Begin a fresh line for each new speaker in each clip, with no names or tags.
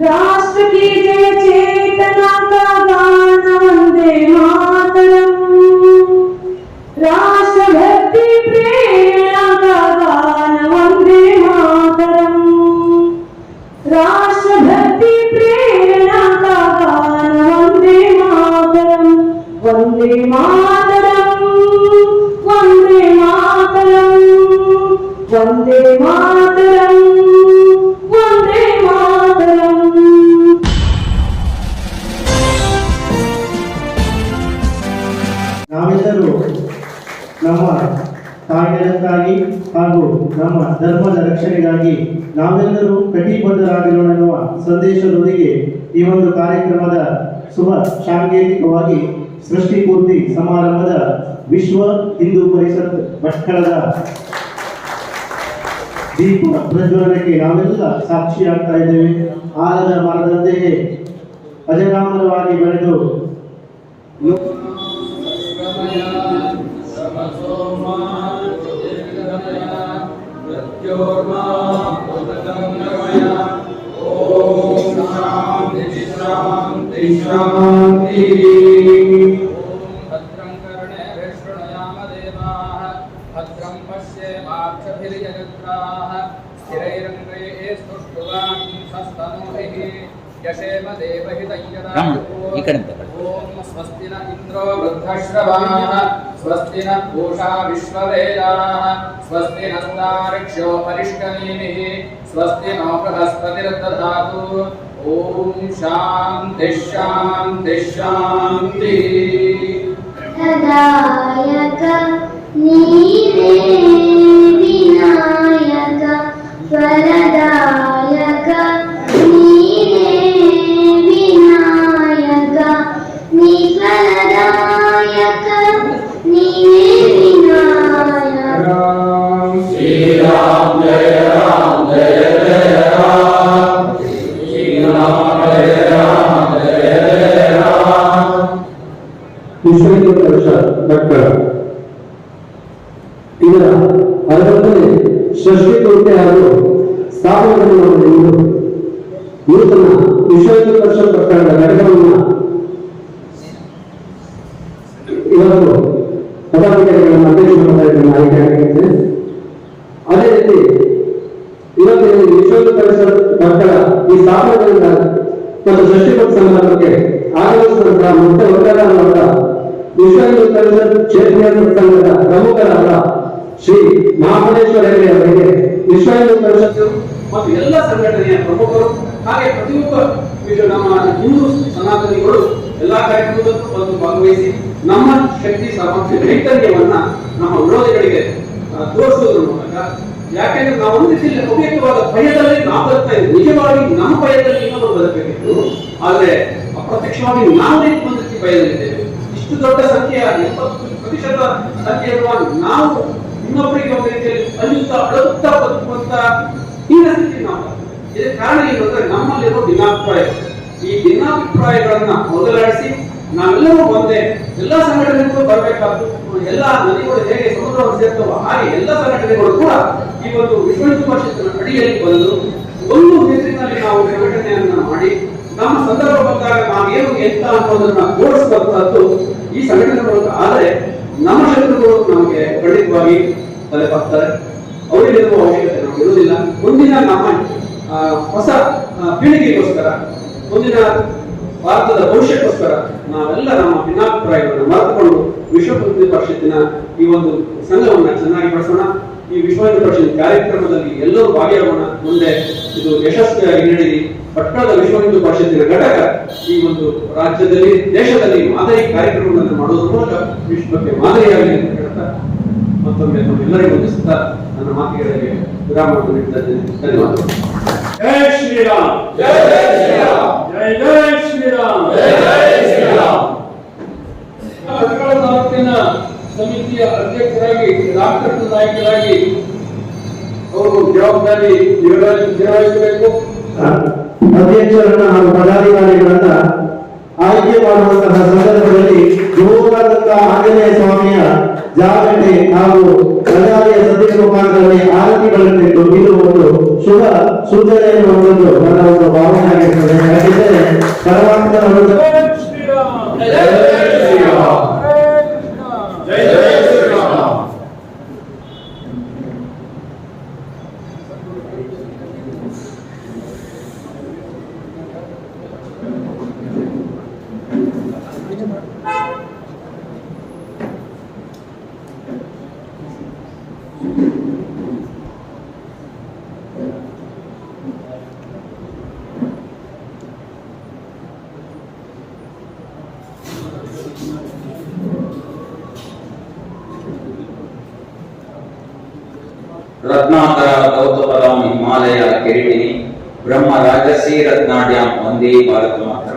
Yeah. ಕಾರ್ಯಕ್ರಮದ ಶುಭ ಸಾಂಕೇತಿಕವಾಗಿ ಸೃಷ್ಟಿಪೂರ್ತಿ ಸಮಾರಂಭದ ವಿಶ್ವ ಹಿಂದೂ ಪರಿಷತ್ ಭಟ್ಕಳದ ದೀಪ ಪ್ರಜ್ವಲನಕ್ಕೆ ನಾವೆಲ್ಲ ಸಾಕ್ಷಿಯಾಗ್ತಾ ಇದ್ದೇವೆ ಆಲದ ಮರದಂತೆಯೇ ಅಜರಾಮರವಾಗಿ ಬೆಳೆದು
ಪ್ರತ್ಯೋರ್ಮ శాంతి శాంతి భద్రం కర్ణే విష్ణుయామదేవాః భద్రం పశ్యే
మాక్షభిర్యజత్రాః స్థిరైరంగైः స్తుష్టువాం సస్తనోభిः
యశేమ దేవహితయ్యదా ఓం స్వస్తి ఇంద్రో వృద్ధశ్రవాణः స్వస్తి న పూషా స్వస్తి నస్తారిక్షో పరిష్కనేమిः स्वस्ति नो बृहस्पतिर्दधातु ఓం శాంతి
శాంతి శాంతి. సదాయక నీవే వినాయక వరదాయక నీవే వినాయక నీ ఫలదాయక
నీవే వినాయక. ಭಟ್ಕಳ ಇದರ ಅರವತ್ತನೇ ಷಷ್ಠಿ ಪೂರ್ತಿ ಹಾಗೂ ಸ್ಥಾಪನೆ ಇಂದು ನೂತನ ವಿಶ್ವ ಪರಿಷತ್ ಭಟ್ಕಳದ ಘಟಕವನ್ನು ಇವತ್ತು ಪದಾಧಿಕಾರಿಗಳ ಅಧ್ಯಕ್ಷ ಆಯ್ಕೆ ಆಯ್ಕೆಯಾಗಿದೆ ಅದೇ ರೀತಿ ಇವತ್ತು ಈ ವಿಶ್ವ ಪರಿಷತ್ ಭಟ್ಕಳ ಈ ಸ್ಥಾಪನೆಗಳಿಂದ ಮತ್ತು ಷಷ್ಠಿಪಥ ಸಮಾರಂಭಕ್ಕೆ ಆಗಮಿಸಿದಂತಹ ಮುಖ್ಯ ವಕ್ತಾರರಾದ ವಿಶ್ವ ಪರಿಷತ್ ಕ್ಷೇತ್ರೀಯ ಸಂಘದ ಪ್ರಮುಖರಾದ ಶ್ರೀ ಮಹಾಬಲೇಶ್ವರ ಹೆಗಡೆ ಅವರಿಗೆ ವಿಶ್ವ ಹಿಂದೂ ಪರಿಷತ್
ಮತ್ತು ಎಲ್ಲ ಸಂಘಟನೆಯ ಪ್ರಮುಖರು, ಹಾಗೆ ಪ್ರತಿಯೊಬ್ಬ ನಮ್ಮ ಹಿಂದೂ ಸನಾತನಿಗಳು ಎಲ್ಲಾ ಕಾರ್ಯಕ್ರಮದಲ್ಲೂ ಬಂದು ಭಾಗವಹಿಸಿ ನಮ್ಮ ಶಕ್ತಿ, ಸಾಮರ್ಥ್ಯ, ಚೈತನ್ಯವನ್ನ ನಮ್ಮ ವಿರೋಧಿಗಳಿಗೆ ತೋರಿಸುವುದರ ಮೂಲಕ, ಯಾಕೆಂದ್ರೆ ನಾವು ಒಂದು ರೀತಿಯಲ್ಲಿ ಅವ್ಯಕ್ತವಾದ ಭಯದಲ್ಲಿ ನಾವು ಬರ್ತಾ ಇದ್ದೀವಿ. ನಿಜವಾಗಿ ನಮ್ಮ ಭಯದಲ್ಲಿ ಇನ್ನೊಬ್ಬರು ಬದುಕಬೇಕಿತ್ತು ಆದ್ರೆ ಅಪ್ರತ್ಯಕ್ಷವಾಗಿ ನಾವು ರೀತಿ ಭಯದಲ್ಲಿದ್ದೇವೆ. ಇಷ್ಟು ದೊಡ್ಡ ಸಂಖ್ಯೆಯ ಎಪ್ಪತ್ತು ಪ್ರತಿಶತ ಸಂಖ್ಯೆಯನ್ನು ನಾವು ಇನ್ನೊಬ್ಬರಿಗೆ ಒಂದು ರೀತಿಯಲ್ಲಿ ಅಳುತ್ತಾ ಅಳುತ್ತಾ ಬದುಕುವಂತ ಹೀನ ಸ್ಥಿತಿ ನಾವು ಇದಕ್ಕೆ ಕಾರಣ ಏನು ಅಂದ್ರೆ ನಮ್ಮಲ್ಲಿರೋ ಭಿನ್ನಾಭಿಪ್ರಾಯ. ಈ ಭಿನ್ನಾಭಿಪ್ರಾಯಗಳನ್ನ ಮೊದಲಾಡಿಸಿ ನಾವೆಲ್ಲರೂ ಒಂದೇ ಎಲ್ಲ ಸಂಘಟನೆಗಳು ಬರಬೇಕಾದ್ದು, ಎಲ್ಲ ನದಿಗಳು ಹೇಗೆ ಸಮುದ್ರವನ್ನು ಸೇರ್ತವೋ ಹಾಗೆ ಎಲ್ಲ ಸಂಘಟನೆಗಳು ಕೂಡ ಈ ಒಂದು ವಿಶ್ವ ಪರಿಷತ್ತಿನ ಅಡಿಯಲ್ಲಿ ಬಂದು ಒಂದು ಹೆಸರಿನಲ್ಲಿ ನಾವು ಸಂಘಟನೆಯನ್ನ ಮಾಡಿ ನಮ್ಮ ಸಂದರ್ಭ ಬಂದಾಗ ನಾವೇನು ಎಂತ ಅನ್ನೋದನ್ನ ತೋರಿಸುವಂತಹದ್ದು ಈ ಸಂಘಟನೆ ಮೂಲಕ ಆದರೆ ನಮ್ಮ ಶತ್ರುಗಳು ನಮಗೆ ಖಂಡಿತವಾಗಿ ತಲೆಬಾಗ್ತಾರೆ ಅವರಿಗಿರುವ ಅವಶ್ಯಕತೆ ನಾವು ಇರುವುದಿಲ್ಲ. ಮುಂದಿನ ನಮ್ಮ ಹೊಸ ಪೀಳಿಗೆಗೋಸ್ಕರ, ಮುಂದಿನ ಭಾರತದ ಭವಿಷ್ಯಕ್ಕೋಸ್ಕರ ನಾವೆಲ್ಲ ನಮ್ಮ ಭಿನ್ನಾಭಿಪ್ರಾಯಗಳನ್ನು ಮರೆತುಕೊಂಡು ವಿಶ್ವ ಹಿಂದೂ ಪರಿಷತ್ತಿನ ಈ ಒಂದು ಸಂಘವನ್ನು ಚೆನ್ನಾಗಿ ಬಳಸೋಣ ಈ ವಿಶ್ವ ಪರಿಷತ್ ಕಾರ್ಯಕ್ರಮದಲ್ಲಿ ಎಲ್ಲರೂ ಭಾಗಿಯಾಗೋಣ. ಮುಂದೆ ಇದು ಯಶಸ್ವಿಯಾಗಿ ನೀಡಿ ಪಟ್ಟಣದ ವಿಶ್ವ ಹಿಂದೂ ಪರಿಷತ್ತಿನ ಘಟಕ ಈ ಒಂದು ರಾಜ್ಯದಲ್ಲಿ ದೇಶದಲ್ಲಿ ಮಾದರಿ ಕಾರ್ಯಕ್ರಮಗಳನ್ನು ಮಾಡುವುದರ ಮೂಲಕ ವಿಶ್ವಕ್ಕೆ ಮಾದರಿಯಾಗಲಿ ಅಂತ ಹೇಳ್ತಾ ಮತ್ತೊಮ್ಮೆ ನಮ್ಮೆಲ್ಲರಿಗೂ ವಂದಿಸುತ್ತಾ ನನ್ನ ಮಾತುಗಳಿಗೆ ವಿರಾಮವನ್ನು ನೀಡ್ತಾ ಇದ್ದೇನೆ. ಧನ್ಯವಾದಗಳು.
ಜೈ ಶ್ರೀರಾಮ್. ಜೈ ಜೈ ಜೈ ಶ್ರೀರಾಮ್. ಭಟ್ಕಳ ತಾಲೂಕಿನ ಸಮಿತಿಯ ಅಧ್ಯಕ್ಷರಾಗಿ ರಾಷ್ಟ್ರ ನಾಯಕರಾಗಿ ಅವರು ಜವಾಬ್ದಾರಿ ನಿರ್ವಹಿಸ- ನಿರ್ವಹಿಸಬೇಕು
ಅಧ್ಯಕ್ಷರನ್ನ ಹಾಗೂ ಪದಾಧಿಕಾರಿಗಳನ್ನ ಆಯ್ಕೆ ಮಾಡುವಂತಹ ಸಂದರ್ಭದಲ್ಲಿ ಜೋರಾದಂತಹ ಆಂಜನೇಯ ಸ್ವಾಮಿಯ ಜಾಗಟೆ ಹಾಗೂ ಪ್ರಧಾನಿಯ ಸದ್ಯ ಮುಖಾಂತರದಲ್ಲಿ ಆರತಿಗಳನ್ನು ಇದು ಒಂದು ಶುಭ ಸೂಚನೆಯನ್ನು ಒಂದು ನನ್ನ ಒಂದು ಭಾವನೆ ಆಗಿರ್ತದೆ
ಯಾಕೆಂದರೆ ಶ್ರೀರಾಮ್
ಜೈ ಶ್ರೀರಾಮ್.
ಜೈ ಕೃಷ್ಣ
ಜೈ ಜೈ ಶ್ರೀರಾಮ್
ರತ್ನಾಕರ ಕೌತುಪದ ಹಿಮಾಲಯ ಕಿರೀಟಿನಿ ಬ್ರಹ್ಮ ರಾಜಸಿ ರತ್ನಾಡ್ಯಾಂ ಒಂದೇ ಭಾರತ ಮಾತ್ರ.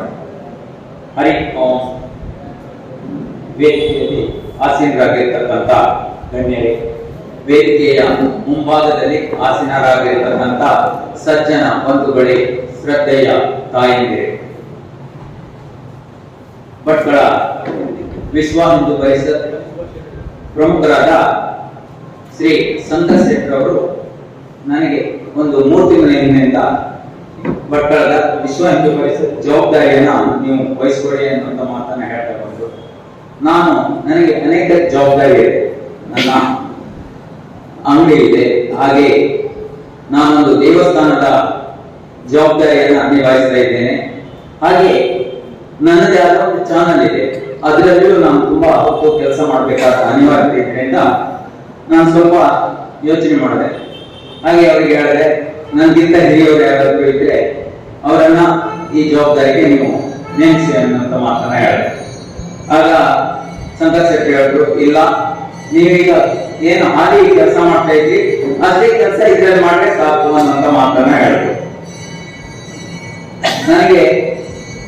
ಹರಿ ಓಂ. ವೇದಿಕೆಯಲ್ಲಿ ಆಸೀನರಾಗಿರ್ತಕ್ಕಂಥ ಗಣ್ಯರೇ, ವೇದಿಕೆಯ ಮುಂಭಾಗದಲ್ಲಿ ಆಸೀನರಾಗಿರ್ತಕ್ಕಂಥ ಸಜ್ಜನ ಬಂಧುಗಳೇ, ಶ್ರದ್ಧೆಯ ತಾಯಿಂದಿರೆ. ಭಟ್ಗಳ ವಿಶ್ವ ಹಿಂದೂ ಪರಿಷತ್ ಪ್ರಮುಖರಾದ ಶ್ರೀ ಸಂತ ಶೆಟ್ಟರ್ ಅವರು ನನಗೆ ಒಂದು ಮೂರು ತಿಂಗಳ ಹಿಂದಿನಿಂದ ಭಟ್ಕಳದ ವಿಶ್ವ ಹಿಂದೂ ಪರಿಷತ್ ಜವಾಬ್ದಾರಿಯನ್ನ ನೀವು ವಹಿಸ್ಕೊಳ್ಳಿ ಅನ್ನುವಂತ ಮಾತನ್ನ ಹೇಳ್ತಾ ನಾನು ನನಗೆ ಅನೇಕ ಜವಾಬ್ದಾರಿ ಇದೆ. ನನ್ನ ಅಂಗಡಿ ಇದೆ. ಹಾಗೆ ನಾನೊಂದು ದೇವಸ್ಥಾನದ ಜವಾಬ್ದಾರಿಯನ್ನ ನಿಭಾಯಿಸ್ತಾ ಇದ್ದೇನೆ. ಹಾಗೆ ನನ್ನದೇ ಆದ ಒಂದು ಚಾನಲ್ ಇದೆ. ಅದರಲ್ಲೂ ನಾನು ತುಂಬಾ ಹೊತ್ತು ಕೆಲಸ ಮಾಡಬೇಕಾದ ಅನಿವಾರ್ಯತೆ ಇದರಿಂದ ನಾನು ಸ್ವಲ್ಪ ಯೋಚನೆ ಮಾಡಿದೆ. ಹಾಗೆ ಅವ್ರಿಗೆ ಹೇಳಿದೆ, ನನಗಿಂತ ಹಿರಿಯವರು ಯಾರಾದರೂ ಇದ್ರೆ ಅವರನ್ನ ಈ ಜವಾಬ್ದಾರಿಗೆ ನೀವು ನೇಮಿಸಿ ಅನ್ನೋಂಥ ಮಾತನ್ನ ಹೇಳಿದೆ. ಆಗ ಸಂತೋಷ್ ಶೆಟ್ಟಿ ಹೇಳಿದ್ರು, ಇಲ್ಲ, ನೀವೀಗ ಏನು ಹಾಲಿ ಕೆಲಸ ಮಾಡ್ತಾ ಇದ್ರಿ, ಅದೇ ಕೆಲಸ ಇದ್ರಲ್ಲಿ ಮಾಡ್ರೆ ಸಾಕು ಅನ್ನೋಂಥ ಮಾತನ್ನ ಹೇಳಿದ್ರು. ನನಗೆ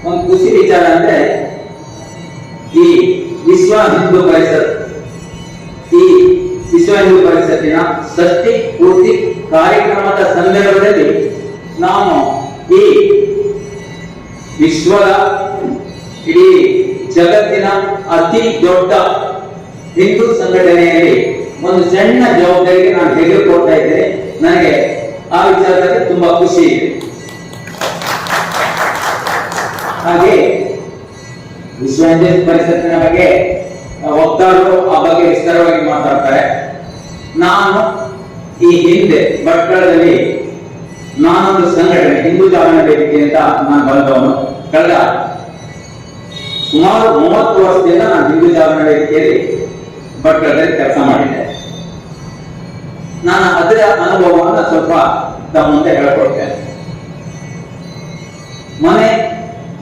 ಒಂದು ಖುಷಿ ವಿಚಾರ ಅಂದ್ರೆ ಈ ವಿಶ್ವ ಹಿಂದೂ ಪರಿಷತ್ ವಿಶ್ವ ಹಿಂದೂ ಪರಿಷತ್ತಿನ ಪೂರ್ತಿ ಕಾರ್ಯಕ್ರಮದ ಸಂದರ್ಭದಲ್ಲಿ ನಾನು ಈ ವಿಶ್ವದ ಇಡೀ ಜಗತ್ತಿನ ಅತಿ ದೊಡ್ಡ ಹಿಂದೂ ಸಂಘಟನೆಯಲ್ಲಿ ಒಂದು ಸಣ್ಣ ಜವಾಬ್ದಾರಿಗೆ ನಾನು ತೆಗೆದುಕೊಳ್ತಾ ಇದ್ದೇನೆ. ನನಗೆ ಆ ವಿಚಾರದಲ್ಲಿ ತುಂಬಾ ಖುಷಿ ಇದೆ. ಹಾಗೆ ವಿಶ್ವ ಹಿಂದೂ ಪರಿಷತ್ತಿನ ಬಗ್ಗೆ ವಕ್ತಾರರು ಆ ಬಗ್ಗೆ ವಿಸ್ತಾರವಾಗಿ ಮಾತಾಡ್ತಾರೆ. ನಾನು ಈ ಹಿಂದೆ ಭಟ್ಕಳದಲ್ಲಿ ನಾನೊಂದು ಸಂಘಟನೆ, ಹಿಂದೂ ಜಾಗರಣ ವೇದಿಕೆ ಅಂತ ನಾನು ಬಂದವನು. ಕಳೆದ ಸುಮಾರು ಮೂವತ್ತು ವರ್ಷದಿಂದ ನಾನು ಹಿಂದೂ ಜಾಗರಣ ವೇದಿಕೆಯಲ್ಲಿ ಭಟ್ಕಳದಲ್ಲಿ ಕೆಲಸ ಮಾಡಿದ್ದೆ. ನಾನು ಅದರ ಅನುಭವವನ್ನು ಸ್ವಲ್ಪ ತಮ್ಮ ಮುಂದೆ ಹೇಳ್ಕೊಡ್ತೇನೆ. ಮನೆ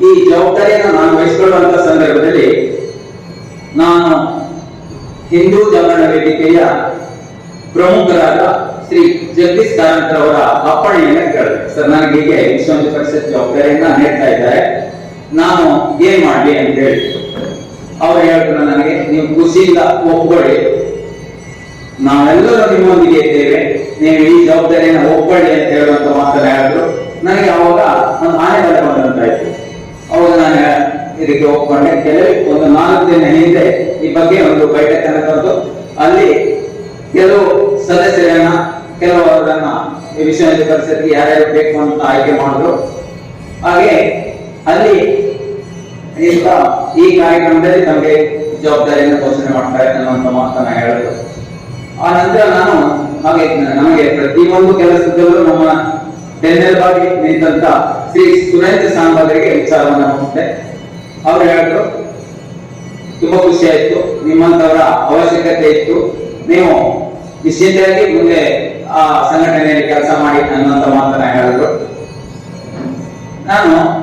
ಈ ಜವಾಬ್ದಾರಿಯನ್ನು ನಾನು ವಹಿಸಿಕೊಳ್ಳುವಂತ ಸಂದರ್ಭದಲ್ಲಿ ನಾನು ಹಿಂದೂ ಜಾಗರಣ ವೇದಿಕೆಯ ಪ್ರಮುಖರಾದ ಶ್ರೀ ಜಗದೀಶ್ ಕಾರಂತ್ ಅವರ ಅಪ್ಪಣೆಯನ್ನ ಕೇಳಿದೆ ಸರ್, ನನಗೆ ಹೀಗೆ ವಿಶ್ವ ಹಿಂದೂ ಪರಿಷತ್ ಜವಾಬ್ದಾರಿಯನ್ನ ನೀಡ್ತಾ ಇದ್ದಾರೆ. ನಾನು ಏನ್ ಮಾಡಲಿ ಅಂತ ಹೇಳಿ. ಅವ್ರು ಹೇಳ್ತಾರೆ, ನನಗೆ ನೀವು ಖುಷಿಯಿಂದ ಒಪ್ಕೊಳ್ಳಿ. ನಾವೆಲ್ಲರೂ ನಿಮ್ಮೊಂದಿಗೆ ಇದ್ದೇವೆ. ನೀವು ಈ ಜವಾಬ್ದಾರಿಯನ್ನ ಒಪ್ಕೊಳ್ಳಿ ಅಂತ ಹೇಳುವಂತ ಮಾತನ್ನ ಹೇಳಿದ್ರು. ನನಗೆ ಅವಾಗ ಒಂದು ಆನೆ ಬಲ ಬಂದಂತಾಯ್ತು ಅವಾಗ ನಾನು ಇದಕ್ಕೆ ಒಪ್ಕೊಂಡೆ. ಕೆಲವೇ ಒಂದು ನಾಲ್ಕು ದಿನ ಹಿಂದೆ ಈ ಬಗ್ಗೆ ಒಂದು ಬೈಠಕನ್ನು ಹಿಂದೂ ಪರಿಷತ್ಗೆ ಯಾರ್ಯಾರು ಬೇಕು ಅಂತ ಆಯ್ಕೆ ಮಾಡಿದ್ರು. ಹಾಗೆ ಅಲ್ಲಿ ಈ ಕಾರ್ಯಕ್ರಮದಲ್ಲಿ ನಮಗೆ ಜವಾಬ್ದಾರಿಯನ್ನು ಘೋಷಣೆ ಮಾಡ್ತಾರೆ ಅನ್ನುವಂತ ಮಾತನ್ನ ಹೇಳಿದ್ರು ಆ ನಂತರ ನಾನು ಹಾಗೆ ನಮಗೆ ಪ್ರತಿಯೊಂದು ಕೆಲಸದಲ್ಲೂ ನಮ್ಮ ಬೆನ್ನೆಲುಬಾಗಿ ನಿಂತಂತ ಶ್ರೀ ಸುರೇಂದ್ರ ಸಾಂಬಾರಿಗೆ ವಿಚಾರವನ್ನ ಮಾಡಿದೆ ಅವ್ರು ಹೇಳಿದ್ರು, ತುಂಬಾ ಖುಷಿ ಆಯ್ತು ನಿಮ್ಮಂತವರ ಅವಶ್ಯಕತೆ ಇತ್ತು. ನೀವು ನಿಶ್ಚಿಂತೆಯಾಗಿ ಮುಂದೆ ಆ, ಸಂಘಟನೆಯಲ್ಲಿ ಕೆಲಸ ಮಾಡಿ ಅನ್ನುವಂತ ಮಾತನ್ನ ಹೇಳಿದ್ರು. ನಾನು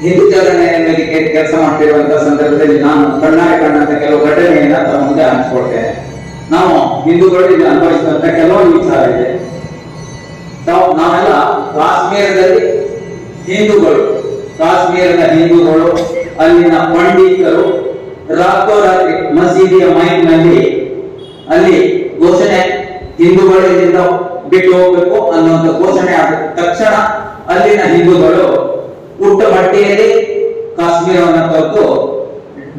ಹಿಂದೂ ಮೇಲೆ ಕೆಲಸ ಮಾಡ್ತಿರುವಂತ ಸಂದರ್ಭದಲ್ಲಿ ನಾನು ಕಣ್ಣಾರೆ ಕಂಡಂತ ಕೆಲವು ಘಟನೆಯನ್ನ ತಮ್ಮ ಮುಂದೆ ಹಂಚಿಕೊಳ್ತೇನೆ. ನಾವು ಹಿಂದೂಗಳು ಇಲ್ಲಿ ಅನುಭವಿಸಿದಂತ ಕೆಲವೊಂದು ವಿಚಾರ ಇದೆ. ನಾವು ನಾವೆಲ್ಲ ಕಾಶ್ಮೀರದಲ್ಲಿ ಹಿಂದೂಗಳು, ಕಾಶ್ಮೀರದ ಹಿಂದೂಗಳು, ಅಲ್ಲಿನ ಪಂಡಿತರು, ರಾತ್ರೋರಾತ್ರಿ ಮಸೀದಿಯ ಮೈನ್ನಲ್ಲಿ ಅಲ್ಲಿ ಘೋಷಣೆ ಹಿಂದೂಗಳು ಇಲ್ಲಿಂದ ಬಿಟ್ಟು ಹೋಗ್ಬೇಕು ಅನ್ನುವಂತ ಘೋಷಣೆ ಆದ ತಕ್ಷಣ ಅಲ್ಲಿನ ಹಿಂದೂಗಳು ಪುಟ್ಟ ಬಟ್ಟೆಯಲ್ಲಿ ಕಾಶ್ಮೀರವನ್ನು ತೊರೆದು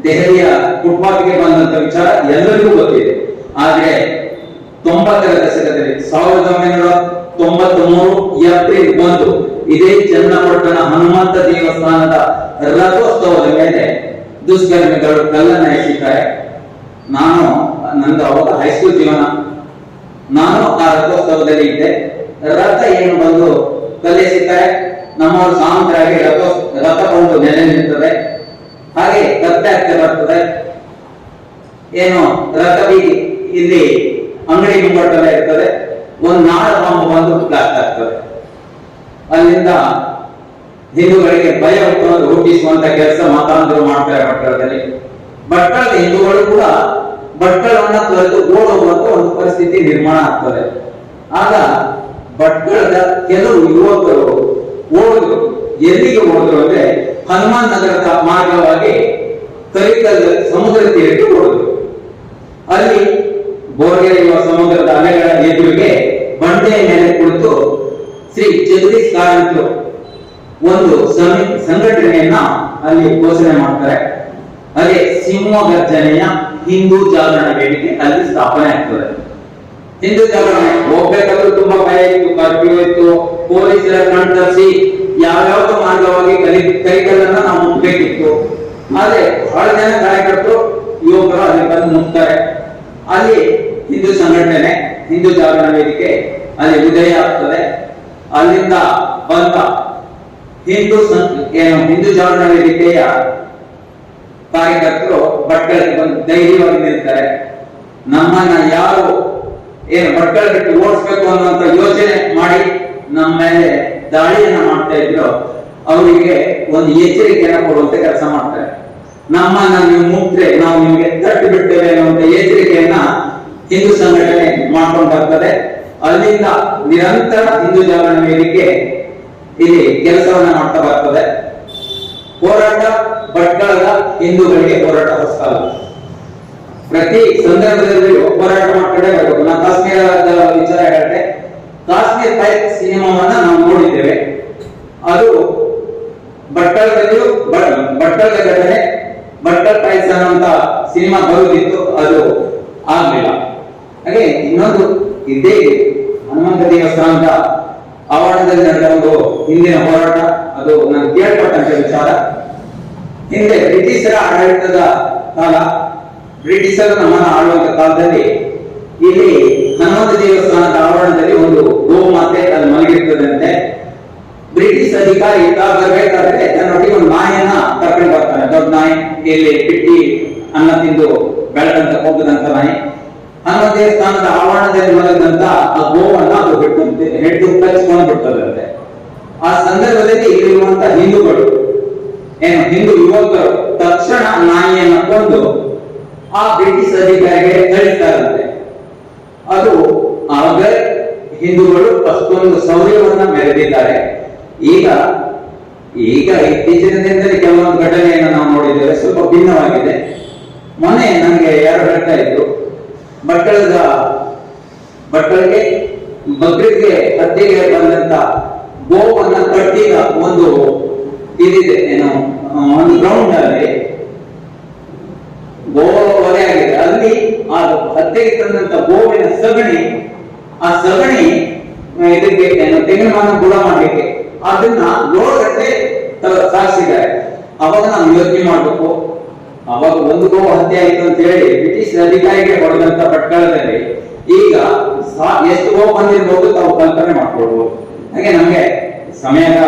ದೆಹಲಿಯ ಫುಟ್ಪಾತ್ಗೆ ಬಂದಂತ ವಿಚಾರ ಎಲ್ಲರಿಗೂ ಗೊತ್ತಿದೆ. ಆದ್ರೆ ತೊಂಬತ್ತರ ದಶಕದಲ್ಲಿ ಸಾವಿರದ ಒಂಬೈನೂರ ತೊಂಬತ್ತ ಮೂರು ಏಪ್ರಿಲ್ ಒಂದು ಇದೇ ಚನ್ನಪಟ್ಟಣ ಹನುಮಂತ ದೇವಸ್ಥಾನದ ರಥೋತ್ಸವದ ಮೇಲೆ ದುಷ್ಕರ್ಮಿಗಳು ಕಲ್ಲನ್ನ ಎಸೆತಾರೆ ನಾನು, ನಂದು ಅವಾಗ ಹೈಸ್ಕೂಲ್ ಜೀವನ. ನಾನು ಆ ರಥೋತ್ಸವದಲ್ಲಿ ಇದ್ದೆ. ರಥ ಏನು ಬಂದು ಕಲಿಸುತ್ತಾರೆ ನಮ್ಮವರು ಸಾಮಂತರಾಗಿ ರಥ ರಥ ಬಂದು ನೆಲೆ ನಿಲ್ತದೆ ಹಾಗೆ ಕತ್ತೆ ಆಗ್ತಾ ಬರ್ತದೆ. ಏನು, ರಥ ಬೀದಿ ಇಲ್ಲಿ ಅಂಗಡಿ ಮುಂಗಟ್ಟಲ್ಲೇ ಇರ್ತದೆ. ಒಂದು ನಾಡ ಬಾಂಬ್ ಬಂದು ಬ್ಲಾಸ್ಟ್ ಆಗ್ತದೆ. ಅಲ್ಲಿಂದ ಹಿಂದೂಗಳಿಗೆ ಭಯ ಹುಟ್ಟಿಸುವಂತ ಕೆಲಸ ಮಾತಾಂತರ ಮಾಡ್ತಾರೆ ಭಟ್ಕಳದಲ್ಲಿ ಭಟ್ಕಳದ ಹಿಂದೂಗಳು ಕೂಡ ಭಟ್ಕಳವನ್ನ ತೊರೆದು ಓಡುವಂತ ಒಂದು ಪರಿಸ್ಥಿತಿ ನಿರ್ಮಾಣ ಆಗ್ತದೆ. ಆಗ ಭಟ್ಕಳದ ಕೆಲವು ಯುವಕರು ಓಡಿದ್ರು. ಎಲ್ಲಿಗೆ ಓಡಿದ್ರು ಅಂದ್ರೆ ಹನುಮಾನ್ ನಗರದ ಮಾರ್ಗವಾಗಿ ಕರಿಕಲ್ ಸಮುದ್ರ ತೀರಕ್ಕೆ ಓಡಿದ್ರು. ಅಲ್ಲಿ ಬೋರ್ಗೆರೆಯುವ ಸಮುದ್ರದ ಅಲೆಗಳ ಎದುರಿಗೆ ಬಂಡೆಯ ಮೇಲೆ ಕುಳಿತು ಶ್ರೀ ಜಗದೀಶ್ ಕಾರಂತರು ಒಂದು ಸಂಘಟನೆಯನ್ನ ಅಲ್ಲಿ ಘೋಷಣೆ ಮಾಡ್ತಾರೆ. ಅದೇ ಸಿಂಹ ಗರ್ಜನೆಯ ಹಿಂದೂ ಜಾಗರಣ ವೇದಿಕೆ ಅಲ್ಲಿ ಸ್ಥಾಪನೆ ಆಗ್ತದೆ. ಹಿಂದೂ ಜಾಗರಣೆ ಹೋಗ್ಬೇಕಾದ್ರೂ ತುಂಬಾ ಭಯ ಇತ್ತು, ಕರ್ಫ್ಯೂ ಇತ್ತು. ಪೊಲೀಸರ ಕಣ್ತರಿಸಿ ಯಾವ್ಯಾವ ಮಾರ್ಗವಾಗಿ ಕಲಿ, ಕೈಗಳನ್ನ ನಾವು ಮುಟ್ಬೇಕಿತ್ತು. ಆದ್ರೆ ಬಹಳ ಜನ ಕಾರ್ಯಕರ್ತರು ಯುವಕರು ಅಲ್ಲಿ ಬಂದು ಮುಟ್ತಾರೆ. ಅಲ್ಲಿ ಹಿಂದೂ ಸಂಘಟನೆ, ಹಿಂದೂ ಜಾಗರಣ ವೇದಿಕೆ ಅಲ್ಲಿ ಉದಯ ಆಗ್ತದೆ. ಅಲ್ಲಿಂದ ಬಂದ ಹಿಂದೂ ಏನು ಹಿಂದೂ ಜಾಗರಣ ವೇದಿಕೆಯ ಕಾರ್ಯಕರ್ತರು ಭಟ್ಕಳಕ್ಕೆ ಬಂದು ಧೈರ್ಯವಾಗಿ ನಿಲ್ತಾರೆ ನಮ್ಮನ್ನ ಯಾರು ಏನು ಭಟ್ಕಳ ಬಿಟ್ಟು ಓಡಿಸ್ಬೇಕು ಅನ್ನುವಂತ ಯೋಚನೆ ಮಾಡಿ ನಮ್ಮ ಮೇಲೆ ದಾಳಿಯನ್ನ ಮಾಡ್ತಾ ಇದ್ರು, ಅವರಿಗೆ ಒಂದು ಎಚ್ಚರಿಕೆಯನ್ನ ಕೊಡುವಂತ ಕೆಲಸ ಮಾಡ್ತಾರೆ. ನಮ್ಮನ್ನ ನೀವು ಮುಟ್ರೆ ನಾವು ನಿಮಗೆ ತಟ್ಟು ಬಿಡ್ತೇವೆ ಅನ್ನುವಂತ ಎಚ್ಚರಿಕೆಯನ್ನ ಹಿಂದೂ ಸಂಘಟನೆ ಮಾಡ್ಕೊಂಡಾಗ್ತದೆ. ಅಲ್ಲಿಂದ ನಿರಂತರ ಹಿಂದೂ ಜಾಗರಣ ಇಲ್ಲಿ ಕೆಲಸವನ್ನ ಮಾಡ್ತಾ ಬರ್ತದೆ ಹೋರಾಟ ಭಟ್ಕಳದ ಹಿಂದೂಗಳಿಗೆ ಹೋರಾಟ ಹೊಸಲ್ಲ ಪ್ರತಿ ಸಂದರ್ಭದಲ್ಲಿ ಹೋರಾಟ ಮಾಡ್ಕೊಂಡೇ ಬರಬೇಕು. ನಾನು ಕಾಶ್ಮೀರದ ವಿಚಾರ ಹೇಳಿದ್ರೆ ಕಾಶ್ಮೀರ್ ಟೈಪ್ ಸಿನಿಮಾವನ್ನ ನಾವು ನೋಡಿದ್ದೇವೆ. ಅದು ಭಟ್ಕಳದಲ್ಲಿಯೂ ಬ- ಭಟ್ಕಳದ ಘಟನೆ, ಭಟ್ಕಳ ಟೈಪ್ಸ್ ಅನ್ನುವಂತ ಸಿನಿಮಾ ಬರುತ್ತಿತ್ತು, ಅದು ಆಗ್ಲಿಲ್ಲ. ಹಾಗೆ ಇನ್ನೊಂದು ಇದೇ. ಹನುಮಂತ ದೇವಸ್ಥಾನದ ಆವರಣದಲ್ಲಿ ನಡೆದ ಒಂದು ಹಿಂದಿನ ಹೋರಾಟ. ಅದು ನಾನು ಕೇಳ್ಪಟ್ಟಂತ ವಿಚಾರ. ಹಿಂದೆ ಬ್ರಿಟಿಷರ ಆಡಳಿತದ ಕಾಲ, ಬ್ರಿಟಿಷರು ನಮ್ಮನ್ನ ಆಳುವಂತ ಕಾಲದಲ್ಲಿ ಇಲ್ಲಿ ಹನುಮಂತ ದೇವಸ್ಥಾನದ ಆವರಣದಲ್ಲಿ ಒಂದು ಗೋಮಾತೆ ಅಲ್ಲಿ ಮಲಗಿರ್ತದಂತೆ. ಬ್ರಿಟಿಷ್ ಅಧಿಕಾರಿ ಬರ್ಬೇಕಾದ್ರೆ ತನ್ನೊಟ್ಟಿಗೆ ಒಂದು ನಾಯಿಯನ್ನ ಕರ್ಕೊಂಡು ಬರ್ತಾನೆ, ದೊಡ್ಡ ನಾಯಿ ಇಲ್ಲಿ ಬಿಟ್ಟಿ ಅನ್ನ ತಿಂದು ಬೆಳೆದಂತ ಹೋಗದಂತ ನಾಯಿ ಹನುಮಂತ ದೇವಸ್ಥಾನದ ಆವರಣದಲ್ಲಿ ಮಲಗಿದಂತ ಆ ಗೋವನ್ನ ಅದು ಬಿಟ್ಟು ಹೆಡ್ಡು ಕಲಿಸ್ಕೊಂಡು ಬಿಡ್ತದಂತೆ ಆ ಸಂದರ್ಭದಲ್ಲಿ ಇಲ್ಲಿರುವಂತ ಹಿಂದೂಗಳು, ಏನು, ಹಿಂದೂ ಯುವಕರು ತಕ್ಷಣ ನಾಯಿಯನ್ನು ಕೊಂದು ಆ ಬ್ರಿಟಿಷ್ ಅಧಿಕಾರಿಗೆ ಕಳಿಸ್ತಾರಂತೆ. ಅದು ಆಗ ಹಿಂದೂಗಳು ಅಷ್ಟೊಂದು ಶೌರ್ಯವನ್ನ ಮೆರೆದಿದ್ದಾರೆ. ಈಗ ಈಗ ಇತ್ತೀಚಿನ ದಿನದಲ್ಲಿ ಕೆಲವೊಂದು ಘಟನೆಯನ್ನು ನಾವು ನೋಡಿದ್ದೇವೆ, ಸ್ವಲ್ಪ ಭಿನ್ನವಾಗಿದೆ. ಮೊನ್ನೆ ನನಗೆ ಯಾರು ಹೇಳ್ತಾ ಇದ್ರು ಭಟ್ಕಳದ ಭಟ್ಕಳಿಗೆ ಬಕ್ರೀದ್ಗೆ ಹತ್ಯೆಗೆ ಬಂದಂತ ಗೋವನ್ನ ಕಟ್ಟಿದ ಒಂದು ಇದಿದೆ. ಏನು? ಒಂದು ಗ್ರೌಂಡ್ ಅಲ್ಲಿ ಗೋ ಹೊರೆ ಆಗಿದೆ. ಅಲ್ಲಿ ಆ ಹತ್ತೆಗೆ ತಂದಂತ ಗೋವಿನ ಸಗಣಿ, ಆ ಸಗಣಿ ಇದಕ್ಕೆ ಏನು? ತೆಂಗಿನ ಮನ ಗುಣ ಮಾಡ್ಲಿಕ್ಕೆ. ಅದನ್ನ ಗೋಳಗಟ್ಟೆ ಸಾರಿಸಿದ್ದಾರೆ ಅವಾಗ ನಾವು ಯೋಚನೆ ಮಾಡ್ಬೇಕು. ಅವಾಗ ಒಂದು ಗೋ ಹತ್ಯೆ ಆಯ್ತು ಅಂತ ಹೇಳಿ ಬ್ರಿಟಿಷ್ ಅಧಿಕಾರಿಗೆ ಹೊಡೆದಂತ ಪಟ್ಟಣದಲ್ಲಿ ಈಗ ಎಷ್ಟು ಗೋ ಬಂದಿರ್ಬೋದು ತಾವು ಕಲ್ಪನೆ ಮಾಡ್ಕೊಳ್ಬೋದು ಹಾಗೆ ನಮ್ಗೆ ಸಮಯದ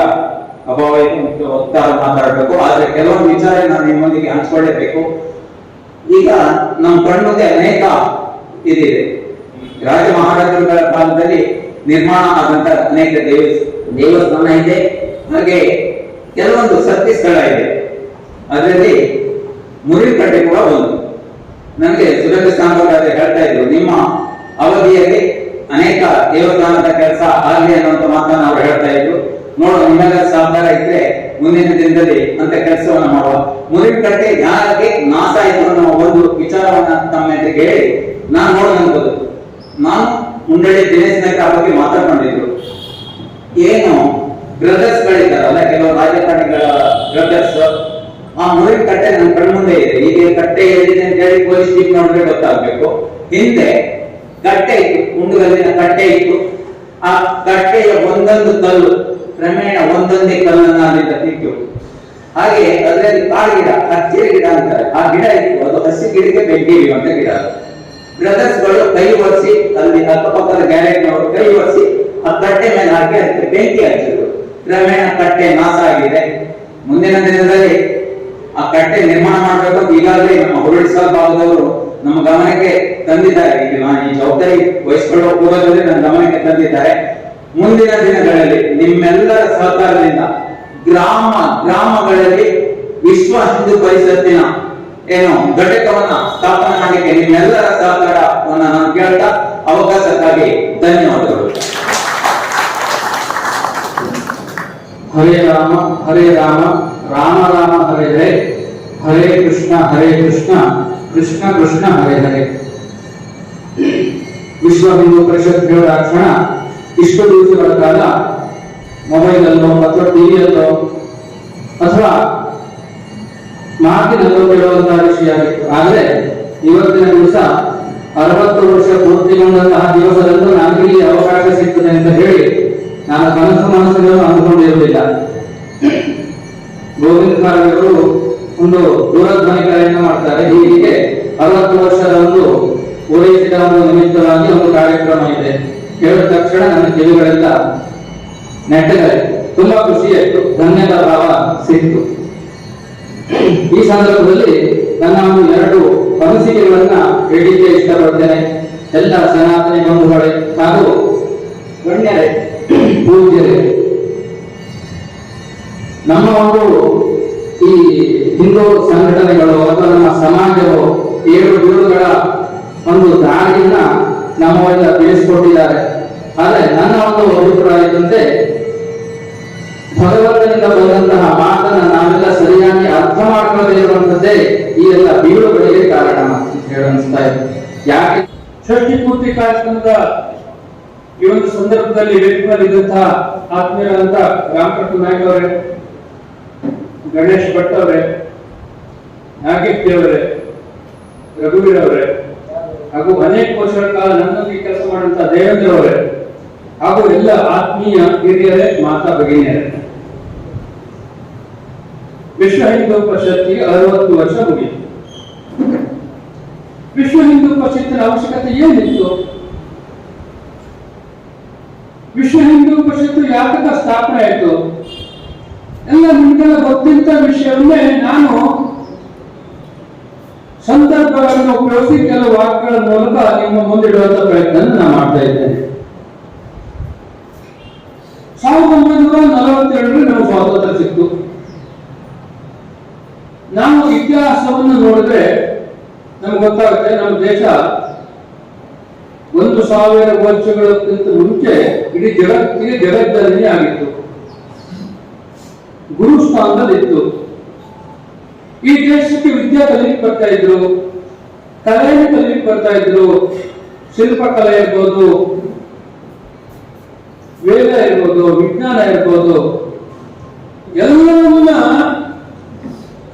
ಅಭಾವ ಇದೆ ಒತ್ತಾರ ಮಾತಾಡಬೇಕು. ಆದ್ರೆ ಕೆಲವೊಂದು ವಿಚಾರ ನಾನು ನಿಮ್ಮೊಂದಿಗೆ ಹಂಚ್ಕೊಳ್ಳೇಬೇಕು. ಈಗ ನಮ್ಮ ಕಣ್ಣುಗೆ ಅನೇಕ ಇದಿದೆ ರಾಜ ಮಹಾರಾಜರುಗಳ ಕಾಲದಲ್ಲಿ ನಿರ್ಮಾಣ ಆದಂತ ಅನೇಕ ದೇವ ದೇವಸ್ಥಾನ ಇದೆ. ಹಾಗೆ ಕೆಲವೊಂದು ಸತ್ಯ ಸ್ಥಳ ಇದೆ. ಅದರಲ್ಲಿ ಮುರಿಕಟ್ಟೆ ಕೂಡ ಒಂದು. ನನಗೆ ಸುರೇಂದ್ರ ಸ್ಥಾನದಲ್ಲಿ ಹೇಳ್ತಾ ಇದ್ರು, ನಿಮ್ಮ ಅವಧಿಯಲ್ಲಿ ಅನೇಕ ದೇವಸ್ಥಾನದ ಕೆಲಸ ಆಗಲಿ ಅನ್ನುವಂತ ಮಾತನ್ನ ಅವ್ರು ಹೇಳ್ತಾ ಇದ್ರು. ನೋಡು, ನಿಮ್ಮೆಲ್ಲ ಸಹಕಾರ ಇದ್ರೆ ಮುಂದಿನ ದಿನದಲ್ಲಿ ಅಂತ ಕೆಲಸವನ್ನ ಮಾಡುವ. ಮುರಿಕಟ್ಟೆ ಯಾರಿಗೆ ನಾಶ ಆಯ್ತು ಅನ್ನೋ ಒಂದು ವಿಚಾರವನ್ನ ತಮ್ಮ ಹೇಳಿ, ನಾನು ನೋಡಬಹುದು ನಾನು ಮುಂಡಳಿ ದಿನೇಶ್ ನಾಯ್ಕ ಬಗ್ಗೆ ಮಾತಾಡ್ಕೊಂಡಿದ್ರು. ಏನು ಬ್ರದರ್ಸ್ ಗಳಿದ್ದಾರಲ್ಲ ಕೆಲವು ರಾಜಕಾರಣಿಗಳ ಬ್ರದರ್ಸ್? ಆ ಮುರಿದ ಕಟ್ಟೆ ನನ್ನ ಕಣ್ಮುಂದೆ ಇದೆ. ಈಗ ಕಟ್ಟೆ ಎಲ್ಲಿದೆ ಅಂತ ಹೇಳಿ ಪೊಲೀಸ್ ಜೀಪ್ ನೋಡಿದ್ರೆ ಗೊತ್ತಾಗ್ಬೇಕು. ಹಿಂದೆ ಕಟ್ಟೆ ಇತ್ತು ಮುಂಡುಗಲ್ಲಿನ ಕಟ್ಟೆ ಇತ್ತು. ಆ ಕಟ್ಟೆಯ ಒಂದೊಂದು ಕಲ್ಲು, ಕ್ರಮೇಣ ಒಂದೊಂದೇ ಕಲ್ಲನ್ನು ಅಲ್ಲಿಂದ ತಿಂತು. ಹಾಗೆ ಅದರಲ್ಲಿ ಕಾಳು ಗಿಡ ಹಚ್ಚಿರ ಗಿಡ ಅಂತಾರೆ. ಆ ಗಿಡ ಇತ್ತು, ಅದು ಹಸಿ ಗಿಡಕ್ಕೆ ಬೆಂಕಿ ಇರುವಂತ ಗಿಡ ಬ್ರದರ್ಸ್ಗಳು ಕೈ ಒರೆಸಿ, ಅಲ್ಲಿ ಅಕ್ಕಪಕ್ಕದ ಗ್ಯಾರೇಜ್ನವರು ಕೈ ಒರೆಸಿ, ಆ ಕಟ್ಟೆ ಮೇಲೆ ಹಾಕಿ ಅದಕ್ಕೆ ಬೆಂಕಿ ಹಚ್ಚಿದ್ರು. ಕ್ರಮೇಣ ಕಟ್ಟೆ ನಾಶ ಆಗಿದೆ. ಮುಂದಿನ ದಿನದಲ್ಲಿ ಆ ಕಟ್ಟೆ ನಿರ್ಮಾಣ ಮಾಡಬೇಕು ಈಗಾಗಲೇ ನಮ್ಮ ಹೊರಡಿಸಲ್ ಭಾಗದವರು ನಮ್ಮ ಗಮನಕ್ಕೆ ತಂದಿದ್ದಾರೆ. ಈ ಜವಾಬ್ದಾರಿ ವಹಿಸಿಕೊಳ್ಳುವ ಪೂರ್ವದಲ್ಲಿ ನನ್ನ ಗಮನಕ್ಕೆ ತಂದಿದ್ದಾರೆ. ಮುಂದಿನ ದಿನಗಳಲ್ಲಿ ನಿಮ್ಮೆಲ್ಲರ ಸಹಕಾರದಿಂದ ಗ್ರಾಮ, ಗ್ರಾಮಗಳಲ್ಲಿ ವಿಶ್ವ ಹಿಂದೂ ಪರಿಷತ್ತಿನ ಏನು ಘಟಕವನ್ನ ಸ್ಥಾಪನೆ ಮಾಡಲಿಕ್ಕೆ ನಿಮ್ಮೆಲ್ಲರ ಸಹಕಾರವನ್ನು ನಾನು ಕೇಳ್ತಾ ಅವಕಾಶಕ್ಕಾಗಿ ಧನ್ಯವಾದಗಳು.
ಹರೇ ರಾಮ ಹರೇ ರಾಮ ರಾಮ ರಾಮ, ಹರೇ ಹರೇ. ಹರೇ ಕೃಷ್ಣ ಹರೇ ಕೃಷ್ಣ. ಕೃಷ್ಣ ಕೃಷ್ಣ ಹರೆ ಹರೆ ವಿಶ್ವ ಹಿಂದೂ ಪರಿಷತ್ ಕ್ಷಣ ಇಷ್ಟು ದಿವಸಗಳ ಕಾಲ ಮೊಬೈಲ್ ಅಲ್ಲೋ ಅಥವಾ ಟಿವಿಯಲ್ಲೋ ಅಥವಾ ಮಾತಿನಲ್ಲೋ ಕೇಳುವಂತಹ ವಿಷಯ ಆಗಿತ್ತು ಆದರೆ ಇವತ್ತಿನ ದಿವಸ ಅರವತ್ತು ವರ್ಷ ಪೂರ್ತಿಗೊಂಡಂತಹ ದಿವಸದಂದು ನನಗೆ ಅವಕಾಶ ಸಿಗ್ತದೆ ಅಂತ ಹೇಳಿ ನಾನು ಕನಸು ಮನಸ್ಸಿನಲ್ಲೂ ಅಂದುಕೊಂಡಿರಲಿಲ್ಲ ಗೋವಿಂದ ಕಾರಣಿಗಳು ಒಂದು ದೂರಧ್ವನಿ ಕರೆಯನ್ನು ಮಾಡ್ತಾರೆ. ಹೀಗೆ ಅರವತ್ತು ವರ್ಷದ ಒಂದು ಪೂರೈಸಿದ ಒಂದು ನಿಮಿತ್ತವಾಗಿ ಒಂದು ಕಾರ್ಯಕ್ರಮ ಇದೆ. ಕೇಳಿದ ತಕ್ಷಣ ನನ್ನ ಕಿವಿಗಳೆಲ್ಲ ನೆಟ್ಟಿದ್ದಾರೆ ತುಂಬಾ ಖುಷಿಯಾಯ್ತು. ಧನ್ಯದ ಭಾವ ಸಿಕ್ತು. ಈ ಸಂದರ್ಭದಲ್ಲಿ ನನ್ನ ಒಂದು ಎರಡು ಅನಿಸಿಕೆಗಳನ್ನ ಹೇಳಿಕೆ ಇಷ್ಟಪಡ್ತೇನೆ. ಎಲ್ಲ ಸನಾತನ ಬಂಧುಗಳೇ ಹಾಗೂ ಗಣ್ಯರೇ, ಪೂಜ್ಯರೇ. ನಮ್ಮ ಒಂದು ಈ ಹಿಂದೂ ಸಂಘಟನೆಗಳು ಅಥವಾ ನಮ್ಮ ಸಮಾಜವು ಏಳು ಗುರುಗಳ ಒಂದು ದಾರಿಯನ್ನ ನಮ್ಮವೆಲ್ಲ ತಿಳಿಸಿಕೊಟ್ಟಿದ್ದಾರೆ. ಆದರೆ ನನ್ನ ಒಂದು ಅಭಿಪ್ರಾಯದಂತೆ ಭಗವಂತನಿಂದ ಬಂದಂತಹ ಮಾತನ್ನ ನಾವೆಲ್ಲ ಸರಿಯಾಗಿ ಅರ್ಥ ಮಾಡ್ಕೊಳ್ಳದೇ ಇರುವಂತದ್ದೇ ಈ ಎಲ್ಲ ಬೀಳುಗಳಿಗೆ ಕಾರಣ ಅನಿಸ್ತಾ ಇದೆ. ಯಾಕೆ?
ಷಷ್ಠಿ ಪೂರ್ತಿ ಕಾರ್ಯಕ್ರಮದ ಈ ಒಂದು ಸಂದರ್ಭದಲ್ಲಿ ವೇದಿಕೆಯಲ್ಲಿದ್ದಂತಹ ಆತ್ಮೀಯರಾದಂತಹ ರಾಮಕೃಷ್ಣ ನಾಯ್ಕ ಅವರೇ ಗಣೇಶ್ ಭಟ್ ಅವರೇ, ನಾಗೇಶ್ ಅವರೇ, ರಘುವೀರ್ ಅವರೇ, ಹಾಗೂ ಅನೇಕ ವರ್ಷಗಳ ಕಾಲ ನನ್ನೊಂದಿಗೆ ಕೆಲಸ ಮಾಡುವಂತ ದೇವೇಂದ್ರ ಅವರೇ, ಹಾಗೂ ಎಲ್ಲ ಆತ್ಮೀಯ ಹಿರಿಯರೇ, ಮಾತಾ ಭಗಿನಿಯರೇ. ವಿಶ್ವ ಹಿಂದೂ ಪರಿಷತ್ತಿಗೆ ಅರವತ್ತು ವರ್ಷ ಮುಗಿಯಿತು ವಿಶ್ವ ಹಿಂದೂ ಪರಿಷತ್ತಿನ ಅವಶ್ಯಕತೆ ಏನಿತ್ತು? ವಿಶ್ವ ಹಿಂದೂ ಪರಿಷತ್ತು ಯಾತಕ ಸ್ಥಾಪನೆ ಆಯಿತು? ಎಲ್ಲ ನಿಮಗೆಲ್ಲ ಗೊತ್ತಿದ್ದ ವಿಷಯವನ್ನೇ ನಾನು ಸಂದರ್ಭಗಳನ್ನು ಉಪಯೋಗಿಸಿ ಕೆಲವು ವಾಕ್ಯಗಳ ಮೂಲಕ ನಿಮ್ಮ ಮುಂದಿಡುವಂತ ಪ್ರಯತ್ನ ನಾನು ಮಾಡ್ತಾ ಇದ್ದೇನೆ. ಸಾವಿರದ ಒಂಬೈನೂರ ನಲವತ್ತೆರಡರಲ್ಲಿ ನಾವು ಸ್ವಾತಂತ್ರ್ಯ ಸಿಕ್ತು. ನಾವು ಇತಿಹಾಸವನ್ನು ನೋಡಿದ್ರೆ ನಮ್ಗೆ ಗೊತ್ತಾಗುತ್ತೆ, ನಮ್ಮ ದೇಶ ಒಂದು ಸಾವಿರ ವರ್ಷಗಳಕ್ಕಿಂತ ಮುಂಚೆ ಇಡೀ ಜಗತ್ತಿಗೆ ಜಗಜ್ಜನನಿ ಆಗಿತ್ತು. ಗುರು ಸ್ಥಾನದಲ್ಲಿತ್ತು. ಈ ದೇಶಕ್ಕೆ ವಿದ್ಯಾ ಕಲಿಲಿಕ್ಕೆ ಬರ್ತಾ ಇದ್ರು ಕಲೆಯನ್ನು ಕಲಿಲಿಕ್ಕೆ ಬರ್ತಾ ಇದ್ರು ಶಿಲ್ಪಕಲೆ ಇರ್ಬೋದು, ವೇದ ಇರ್ಬೋದು, ವಿಜ್ಞಾನ ಇರ್ಬೋದು, ಎಲ್ಲವನ್ನ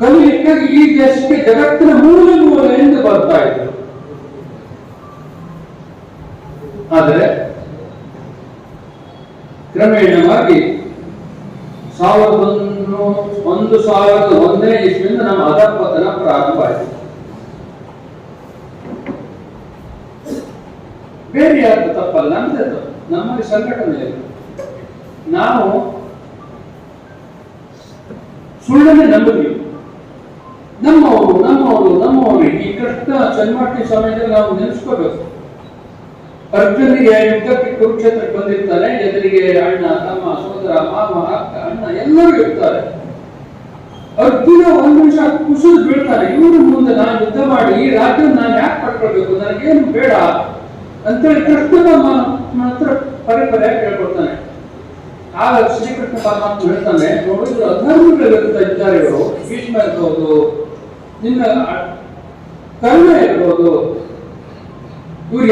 ಕಲಿಯಕ್ಕೆ ಈ ದೇಶಕ್ಕೆ ಜಗತ್ತಿನ ಮೂಲ ಮೂಲೆಯಿಂದ ಬರ್ತಾ ಇದ್ರು. ಆದರೆ ಕ್ರಮೇಣವಾಗಿ ಸಾವಿರದ ಒಂದು ಒಂದು ಸಾವಿರದ ಒಂದನೇ ಇಸ್ವಿಯಿಂದ ನಮ್ಮ ಅಧಪತನ ಪ್ರಾರಂಭ ಆಯಿತು ಬೇರೆ ಯಾರು ತಪ್ಪಲ್ಲ ನಮ್ದು ನಮ್ಮಲ್ಲಿ ಸಂಘಟನೆ ಇಲ್ಲ. ನಾವು ಸುಳ್ಳನ್ನೇ ನಂಬಿದ್ವಿ ನಮ್ಮವರು ನಮ್ಮವರು ನಮ್ಮವರು ಈ ಕೃಷ್ಣ ಚನ್ಮಟ್ಟಿ ಸಮಯದಲ್ಲಿ ನಾವು ನೆನೆಸ್ಕೋಬೇಕು. ಅರ್ಜುನಿಗೆ ಯುದ್ಧಕ್ಕೆ ಕುರುಕ್ಷೇತ್ರಕ್ಕೆ ಬಂದಿರ್ತಾನೆ ಎದುರಿಗೆ ಅಣ್ಣ, ತಮ್ಮ ಸೋದರ ಮಾಮ ಅಕ್ಕ, ಅಣ್ಣ, ಎಲ್ಲರೂ ಇರ್ತಾರೆ. ಅರ್ಜುನ ಒಂದು ನಿಮಿಷ ಕುಸಿದು ಬೀಳ್ತಾನೆ, ಇವರು ಮುಂದೆ ನಾನು ಯುದ್ಧ ಮಾಡಿ ಈ ರಾಜ್ಯ ನಾನು ಯಾಕೆ ಪಡ್ಕೊಳ್ಬೇಕು, ನನಗೇನು ಬೇಡ ಅಂತೇಳಿ ಕೃಷ್ಣ ಮಾತ್ರ ಪದೇ ಪದೇ ಕೇಳ್ಕೊಡ್ತಾನೆ ಆಗ ಶ್ರೀಕೃಷ್ಣ ಪರಮಾತ್ಮ ಹೇಳ್ತಾನೆ, ನೋಡಿದ್ರು ಅಧರ್ಮಗಳಿರ್ತಾ ಇದ್ದಾರೆ ಇವರು, ಭೀಷ್ಮ ಇರ್ಬೋದು, ನಿನ್ನ ಕರ್ಮ ಇರ್ಬೋದು ಇವ್ರು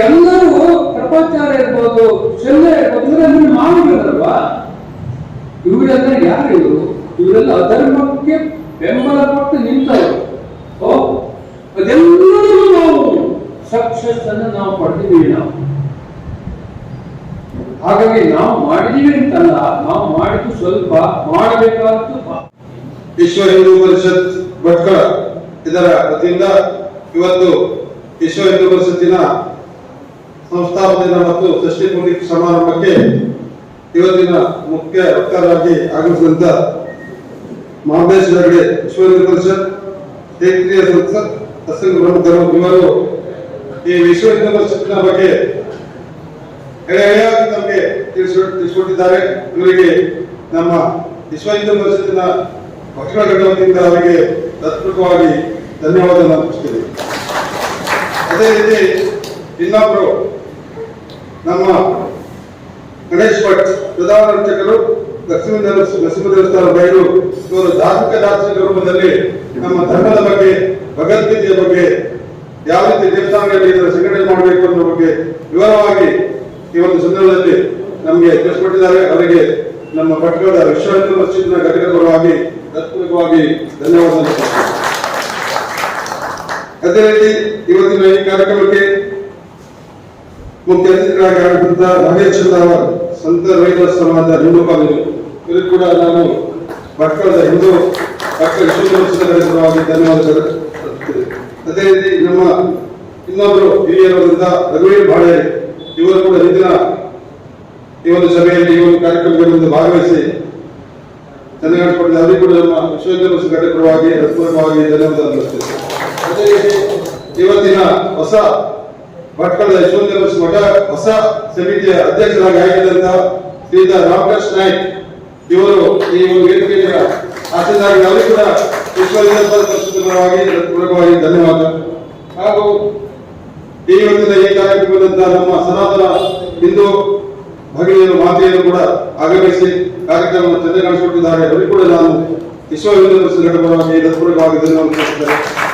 ಪ್ರಪಂಚಾರ ಇರ್ಬೋದು ಶಲ್ಯ ಇರ್ಬೋದು ಇವರೆಲ್ಲ ಮಾವಿಗಳಲ್ವಾ ಇವರೆಲ್ಲ ಯಾರು ಇವರು? ಇವರೆಲ್ಲ ಅಧರ್ಮಕ್ಕೆ ಬೆಂಬಲ ಕೊಟ್ಟು ನಿಂತವರು. ಓ ಅದೆಲ್ಲರೂ ನಾವು ಸಕ್ಸಸ್ ಅನ್ನು ನಾವು ಪಡೆದಿದ್ದೀವಿ ನಾವು. ಹಾಗಾಗಿ ನಾವು ಮಾಡಿದೀವಿ ಅಂತಲ್ಲ, ನಾವು ಮಾಡಿದ್ದು ಸ್ವಲ್ಪ ಮಾಡಬೇಕಾದ್ದು
ವಿಶ್ವ ಹಿಂದೂ ಪರಿಷತ್ ಭಟ್ಕಳ ಇದರ ವತಿಯಿಂದ ಇವತ್ತು ವಿಶ್ವ ಹಿಂದೂ ಪರಿಷತ್ತಿನ ಸಂಸ್ಥಾಪನಾ ಮತ್ತು ಷಷ್ಠಿ ಸಮಾರಂಭಕ್ಕೆ ಇವತ್ತಿನ ಮುಖ್ಯ ವಕ್ತಾರರಾಗಿ ಆಗಮಿಸಿದಂತ ಮಹಾಬಲೇಶ್ವರ ಹೆಗಡೆ ವಿಶ್ವ ಹಿಂದೂ ಪರಿಷತ್ ಕ್ಷೇತ್ರೀಯ ಸಂಸತ್ ಪ್ರಸಂಗ ಪ್ರಮುಖರು, ಇವರು ಈ ವಿಶ್ವ ಹಿಂದೂ ಪರಿಷತ್ತಿನ ಬಗ್ಗೆ ನಮಗೆ ತಿಳಿಸಿ ತಿಳಿಸಿಕೊಟ್ಟಿದ್ದಾರೆ. ಇವರಿಗೆ ನಮ್ಮ ವಿಶ್ವ ಹಿಂದೂ ಪರಿಷತ್ತಿನ ಭಕ್ತರ ಘಟಕದಿಂದ ಅವರಿಗೆ ಹೃತ್ಪೂರ್ವಕವಾಗಿ ಧನ್ಯವಾದ ಅದೇ ರೀತಿ ಇನ್ನೊಬ್ಬರು ನಮ್ಮ ಗಣೇಶ್ ಭಟ್ ಪ್ರಧಾನ ಅರ್ಚಕರು ಲಕ್ಷ್ಮೀ ನರಸಿಂಹ ದೇವಸ್ಥಾನ ಬಯಲು ಇವರು ಧಾರ್ಮಿಕ ದಾರ್ಶನಿಕ ರೂಪದಲ್ಲಿ ನಮ್ಮ ಧರ್ಮದ ಬಗ್ಗೆ, ಭಗವದ್ಗೀತೆಯ ಬಗ್ಗೆ ಯಾವ ರೀತಿ ದೇವಸ್ಥಾನಗಳಲ್ಲಿ ಇದರ ಸಂಘಟನೆ ಮಾಡಬೇಕು ಅನ್ನೋ ಬಗ್ಗೆ ವಿವರವಾಗಿ ಈ ಒಂದು ಸಂದರ್ಭದಲ್ಲಿ ನಮಗೆ ತಿಳಿಸ್ಕೊಟ್ಟಿದ್ದಾರೆ. ಅವರಿಗೆ ನಮ್ಮ ಪಟ್ಟಣದ ವಿಶ್ವ ಮಸ್ಜಿದ್ನ ಘಟಕದ ಪರವಾಗಿ ಧನ್ಯವಾದ ಅದೇ ರೀತಿ ಇವತ್ತಿನ ಈ ಕಾರ್ಯಕ್ರಮಕ್ಕೆ ಮುಖ್ಯ ಅತಿಥಿಗಳಾಗಿ ಆಗಮಿಸಿದ ನಾಗೇಶ್ ಚಂದ್ರವರ್ ಸಂತ ರೈತ ಸಮಾಜ ಕಾಲೇಜು ಇವರು ಕೂಡ ನಾನು ಮಕ್ಕಳ ಹಿಂದೂ ಮಕ್ಕಳ ವಿಶ್ವವಿದ್ಯಾಲಯದ ಪರವಾಗಿ ಧನ್ಯವಾದಗಳು. ಅದೇ ರೀತಿ ನಮ್ಮ ಇನ್ನೊಬ್ಬರು ಹಿರಿಯರಾದಂತಹ ರಘುವೀರ್ ಬಾಳೆ ಇವರು ಕೂಡ ಹಿಂದಿನ ಈ ಒಂದು ಸಭೆಯಲ್ಲಿ ಈ ಒಂದು ಕಾರ್ಯಕ್ರಮದಲ್ಲಿ ಭಾಗವಹಿಸಿ ಚೆನ್ನಾಗಿ ಅವರಿಗೆ ಕೂಡ ನಮ್ಮ ವಿಶ್ವವಿದ್ಯಾಲಯ ಘಟಕವಾಗಿ ಪರವಾಗಿ ಹೃತ್ಪೂರ್ವಕವಾಗಿ ಧನ್ಯವಾದ. ಅದೇ ರೀತಿ ಇವತ್ತಿನ ಹೊಸ ಭಟ್ಕಳದ ಯಶವಂತ ಮಠ ಹೊಸ ಸಮಿತಿಯ ಅಧ್ಯಕ್ಷರಾಗಿ ಆಯ್ಕೆಯಾದಂತಹ ಶ್ರೀಯುತ ರಾಮಕೃಷ್ಣ ನಾಯ್ಕ್ ಇವರು ಈ ಒಂದು ವೇದಿಕೆಯ ಆಶೀರ್ವಾದ ಅವರು ಕೂಡ ವಿಶ್ವವಿದ್ಯಾಲಯ ಪರಿಷತ್ ಪರವಾಗಿ ಹೃತ್ಪೂರ್ವಕವಾಗಿ ಧನ್ಯವಾದ. ಹಾಗೂ ಈ ಹೊತ್ತಿನ ಈ ಕಾರ್ಯಕ್ರಮದಂತ ನಮ್ಮ ಸನಾತನ ಹಿಂದೂ ಭಗಿನಿಯರು ಮಾತೆಯನ್ನು ಕೂಡ ಆಗಮಿಸಿ ಕಾರ್ಯಕ್ರಮವನ್ನು ಚೆನ್ನಾಗಿಸಿಕೊಟ್ಟಿದ್ದಾರೆ ಅವರು ಕೂಡ ನಾನು ವಿಶ್ವವಿದ್ಯಾಲಯ ಪರವಾಗಿ ಧನ್ಯವಾದ